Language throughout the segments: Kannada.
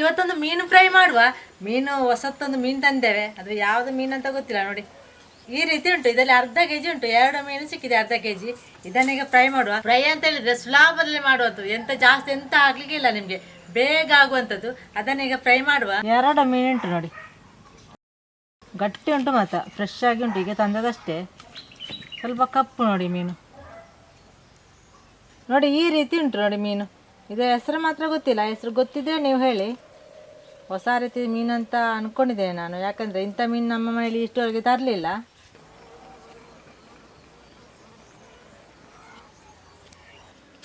ಇವತ್ತೊಂದು ಮೀನು ಫ್ರೈ ಮಾಡುವ. ಮೀನು ಹೊಸತ್ತೊಂದು ಮೀನು ತಂದೇವೆ. ಅದು ಯಾವುದು ಮೀನು ಅಂತ ಗೊತ್ತಿಲ್ಲ ನೋಡಿ. ಈ ರೀತಿ ಉಂಟು. ಇದರಲ್ಲಿ ಅರ್ಧ ಕೆಜಿ ಉಂಟು. ಎರಡು ಮೀನು ಸಿಕ್ಕಿದೆ ಅರ್ಧ ಕೆಜಿ. ಇದನ್ನೀಗ ಫ್ರೈ ಮಾಡುವ. ಫ್ರೈ ಅಂತ ಹೇಳಿದ್ರೆ ಸುಲಭದಲ್ಲಿ ಮಾಡುವಂಥದ್ದು ಎಂತ ಜಾಸ್ತಿ, ಎಂತ ಆಗ್ಲಿಕ್ಕೆ ಇಲ್ಲ ನಿಮಗೆ. ಬೇಗ ಆಗುವಂಥದ್ದು. ಅದನ್ನೀಗ ಫ್ರೈ ಮಾಡುವ. ಎರಡು ಮೀನು ಉಂಟು ನೋಡಿ. ಗಟ್ಟಿ ಉಂಟು ಮಾತ್ರ. ಫ್ರೆಶ್ ಆಗಿ ಉಂಟು. ಈಗ ತಂದದಷ್ಟೇ. ಸ್ವಲ್ಪ ಕಪ್ಪು ನೋಡಿ ಮೀನು. ನೋಡಿ, ಈ ರೀತಿ ಉಂಟು ನೋಡಿ ಮೀನು. ಇದು ಹೆಸರು ಮಾತ್ರ ಗೊತ್ತಿಲ್ಲ. ಹೆಸರು ಗೊತ್ತಿದ್ರೆ ನೀವು ಹೇಳಿ. ಹೊಸ ರೀತಿ ಮೀನು ಅಂತ ಅನ್ಕೊಂಡಿದ್ದೇನೆ ನಾನು. ಯಾಕಂದರೆ ಇಂಥ ಮೀನು ನಮ್ಮ ಮನೇಲಿ ಇಷ್ಟವರೆಗೆ ತರಲಿಲ್ಲ.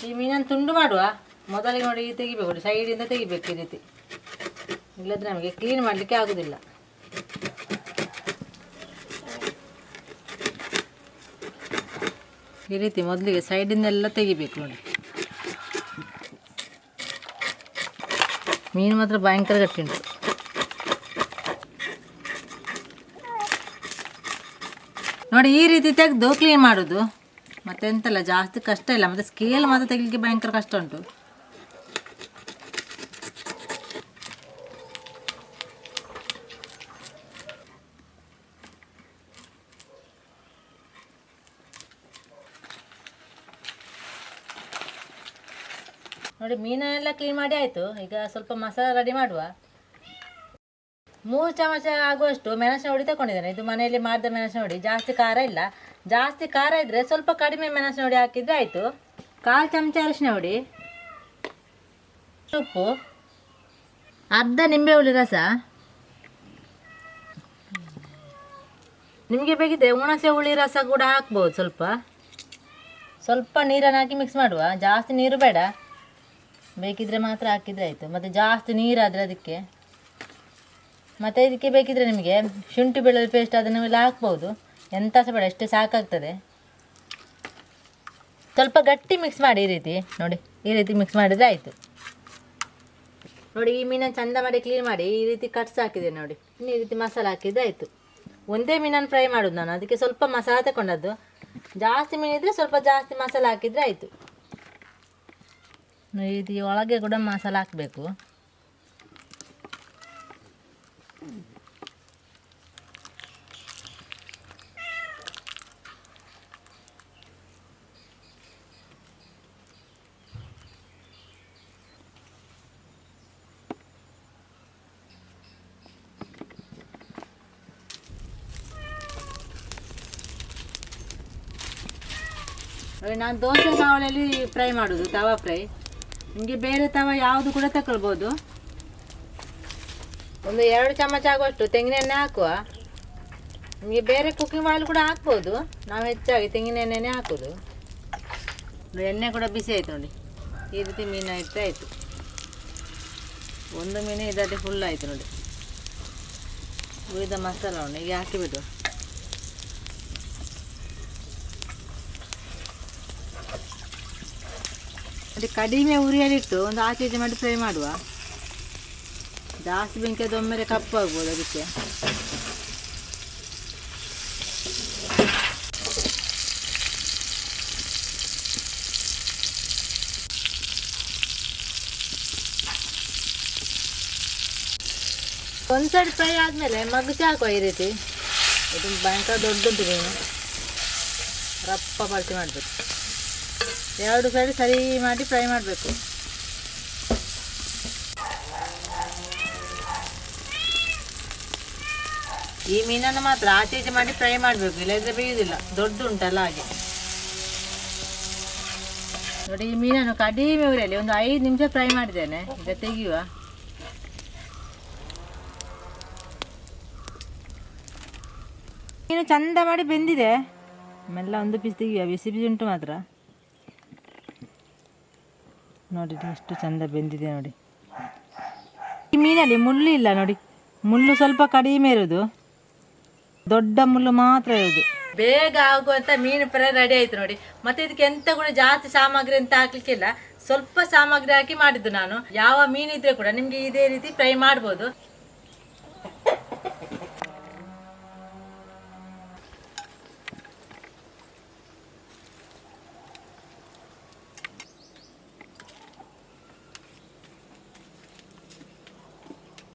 ಈ ಮೀನನ್ನು ತುಂಡು ಮಾಡುವ. ಮೊದಲಿಗೆ ನೋಡಿ ತೆಗಿಬೇಕು. ನೋಡಿ ಸೈಡಿಂದ ತೆಗಿಬೇಕು ಈ ರೀತಿ. ಇಲ್ಲದ್ರೆ ನಮಗೆ ಕ್ಲೀನ್ ಮಾಡಲಿಕ್ಕೆ ಆಗೋದಿಲ್ಲ. ಈ ರೀತಿ ಮೊದಲಿಗೆ ಸೈಡಿಂದೆಲ್ಲ ತೆಗಿಬೇಕು ನೋಡಿ. ಮೀನು ಮಾತ್ರ ಭಯಂಕರ ಉಂಟು. ನೋಡಿ, ಈ ರೀತಿ ತೆಗೆದು ಕ್ಲೀನ್ ಮಾಡೋದು. ಮತ್ತೆ ಎಂತಲ್ಲ ಜಾಸ್ತಿ ಕಷ್ಟ ಇಲ್ಲ. ಮತ್ತೆ ಸ್ಕೇಲ್ ಮಾತ್ರ ತೆಗಿಲಿಕ್ಕೆ ಭಯಂಕರ ಕಷ್ಟ ಉಂಟು. ನೋಡಿ ಮೀನೆಲ್ಲ ಕ್ಲೀನ್ ಮಾಡಿ ಆಯಿತು. ಈಗ ಸ್ವಲ್ಪ ಮಸಾಲ ರೆಡಿ ಮಾಡುವ. ಮೂರು ಚಮಚ ಆಗುವಷ್ಟು ಮೆಣಸಿನ ಹುಡಿ ತಗೊಂಡಿದ್ದೇನೆ ಇದು ಮನೆಯಲ್ಲಿ ಮಾಡಿದ ಮೆಣಸಿನ ಹುಡಿ. ಜಾಸ್ತಿ ಖಾರ ಇಲ್ಲ. ಜಾಸ್ತಿ ಖಾರ ಇದ್ದರೆ ಸ್ವಲ್ಪ ಕಡಿಮೆ ಮೆಣಸಿನ ಹುಡಿ ಹಾಕಿದರೆ ಆಯಿತು. ಕಾಲು ಚಮಚ ಅರಿಶಿನ ಹುಡಿ. ಉಪ್ಪು. ಅರ್ಧ ನಿಂಬೆ ಹುಳಿ ರಸ. ನಿಮಗೆ ಬೇಕಿದ್ರೆ ಹುಣಸೆ ಹುಳಿ ರಸ ಕೂಡ ಹಾಕ್ಬೋದು ಸ್ವಲ್ಪ. ಸ್ವಲ್ಪ ನೀರನ್ನು ಹಾಕಿ ಮಿಕ್ಸ್ ಮಾಡುವ. ಜಾಸ್ತಿ ನೀರು ಬೇಡ. ಬೇಕಿದ್ರೆ ಮಾತ್ರ ಹಾಕಿದರೆ ಆಯಿತು. ಮತ್ತು ಜಾಸ್ತಿ ನೀರಾದರೆ ಅದಕ್ಕೆ. ಮತ್ತು ಇದಕ್ಕೆ ಬೇಕಿದ್ರೆ ನಿಮಗೆ ಶುಂಠಿ ಬೆಳ್ಳುಳ್ಳಿ ಪೇಸ್ಟ್ ಅದನ್ನೆಲ್ಲ ಹಾಕ್ಬೋದು. ಎಂತ ಸಹ ಬೇಡ ಅಷ್ಟೇ ಸಾಕಾಗ್ತದೆ. ಸ್ವಲ್ಪ ಗಟ್ಟಿ ಮಿಕ್ಸ್ ಮಾಡಿ ಈ ರೀತಿ, ನೋಡಿ, ಈ ರೀತಿ ಮಿಕ್ಸ್ ಮಾಡಿದರೆ ಆಯಿತು. ನೋಡಿ, ಈ ಮೀನನ್ನು ಚಂದ ಮಾಡಿ ಕ್ಲೀನ್ ಮಾಡಿ ಈ ರೀತಿ ಕಟ್ಸ್ ಹಾಕಿದೆ ನೋಡಿ. ಇನ್ನು ಈ ರೀತಿ ಮಸಾಲೆ ಹಾಕಿದ್ರೆ ಆಯಿತು. ಒಂದೇ ಮೀನನ್ನು ಫ್ರೈ ಮಾಡೋದು ನಾನು. ಅದಕ್ಕೆ ಸ್ವಲ್ಪ ಮಸಾಲೆ ತಗೊಂಡದ್ದು ಜಾಸ್ತಿ ಮೀನಿದ್ರೆ ಸ್ವಲ್ಪ ಜಾಸ್ತಿ ಮಸಾಲೆ ಹಾಕಿದರೆ ಆಯಿತು. ರೀತಿ ಒಳಗೆ ಕೂಡ ಮಸಾಲೆ ಹಾಕಬೇಕು. ನಾನು ದೋಸೆ ಕಾವಲಲ್ಲಿ ಫ್ರೈ ಮಾಡೋದು ತವಾ ಫ್ರೈ ನಿಮಗೆ ಬೇರೆ ತವ ಯಾವುದು ಕೂಡ ತಗೊಳ್ಬೋದು ಒಂದು ಎರಡು ಚಮಚ ಆಗುವಷ್ಟು ತೆಂಗಿನ ಎಣ್ಣೆ ಹಾಕುವ. ನಿಮಗೆ ಬೇರೆ ಕುಕ್ಕಿಂಗ್ ಆಯಿಲ್ ಕೂಡ ಹಾಕ್ಬೋದು. ನಾವು ಹೆಚ್ಚಾಗಿ ತೆಂಗಿನ ಎಣ್ಣೆನೇ ಹಾಕೋದು. ನೋಡಿ, ಎಣ್ಣೆ ಕೂಡ ಬಿಸಿ ಆಯ್ತು ನೋಡಿ. ಈ ರೀತಿ ಮೀನು ಇಟ್ಟರೆ ಆಯಿತು. ಒಂದು ಮೀನು ಇದರಲ್ಲಿ ಫುಲ್ ಆಯಿತು ನೋಡಿ. ಉಳಿದ ಮಸಾಲ ಉಂಟು ಈಗ ಹಾಕಿಬಿಡು ಅದು ಕಡಿಮೆ ಉರಿಯಲ್ಲಿಟ್ಟು ಒಂದು ಆಚೆ ಈಚೆ ಮಾಡಿ ಫ್ರೈ ಮಾಡುವ. ಜಾಸ್ತಿ ಬೆಂಕಿ ಅದು ಕಪ್ಪು ಆಗ್ಬೋದು ಅದಕ್ಕೆ. ಒಂದು ಫ್ರೈ ಆದಮೇಲೆ ಮಗ್ಗು ಹಾಕುವ ಈ ರೀತಿ. ಇದು ಭಯಂಕರ ದೊಡ್ಡದು ನೀನು ರಪ್ಪ ಪಲ್ಟಿ ಮಾಡಬೇಕು. ಎರಡು ಸೈಡ್ ಸರಿ ಮಾಡಿ ಫ್ರೈ ಮಾಡಬೇಕು. ಈ ಮೀನನ್ನು ಮಾತ್ರ ಆಚೆ ಈಚೆ ಮಾಡಿ ಫ್ರೈ ಮಾಡಬೇಕು, ಇಲ್ಲದ್ರೆ ಬೇಯುವುದಿಲ್ಲ ದೊಡ್ಡ ಉಂಟಲ್ಲ ಹಾಗೆ. ನೋಡಿ, ಈ ಮೀನನ್ನು ಕಡಿಮೆ ಊರಲ್ಲಿ ಒಂದು ಐದು ನಿಮಿಷ ಫ್ರೈ ಮಾಡಿದ್ದೇನೆ, ಈಗ ತೆಗೆಯುವ. ಮೀನು ಚಂದ ಮಾಡಿ ಬೆಂದಿದೆ. ಮೆಲ್ಲ ಒಂದು ಪೀಸ್ ತೆಗೆಯುವ, ಬಿಸಿ ಬಿಸಿ ಉಂಟು ಮಾತ್ರ. ನೋಡಿ ಎಷ್ಟು ಚಂದ ಬೆಂದಿದೆ ನೋಡಿ. ಈ ಮೀನಲ್ಲಿ ಮುಳ್ಳು ಇಲ್ಲ ನೋಡಿ. ಮುಳ್ಳು ಸ್ವಲ್ಪ ಕಡಿಮೆ ಇರೋದು. ದೊಡ್ಡ ಮುಳ್ಳು ಮಾತ್ರ ಇರೋದು. ಬೇಗ ಆಗುವಂತ ಮೀನು ಫ್ರೈ ರೆಡಿ ಆಯ್ತು ನೋಡಿ. ಮತ್ತೆ ಇದಕ್ಕೆ ಎಂತ ಕೂಡ ಜಾಸ್ತಿ ಸಾಮಗ್ರಿ ಅಂತ ಹಾಕ್ಲಿಕ್ಕಿಲ್ಲ ಸ್ವಲ್ಪ ಸಾಮಗ್ರಿ ಹಾಕಿ ಮಾಡಿದ್ದು ನಾನು. ಯಾವ ಮೀನಿದ್ರೆ ಕೂಡ ನಿಮ್ಗೆ ಇದೇ ರೀತಿ ಫ್ರೈ ಮಾಡ್ಬೋದು.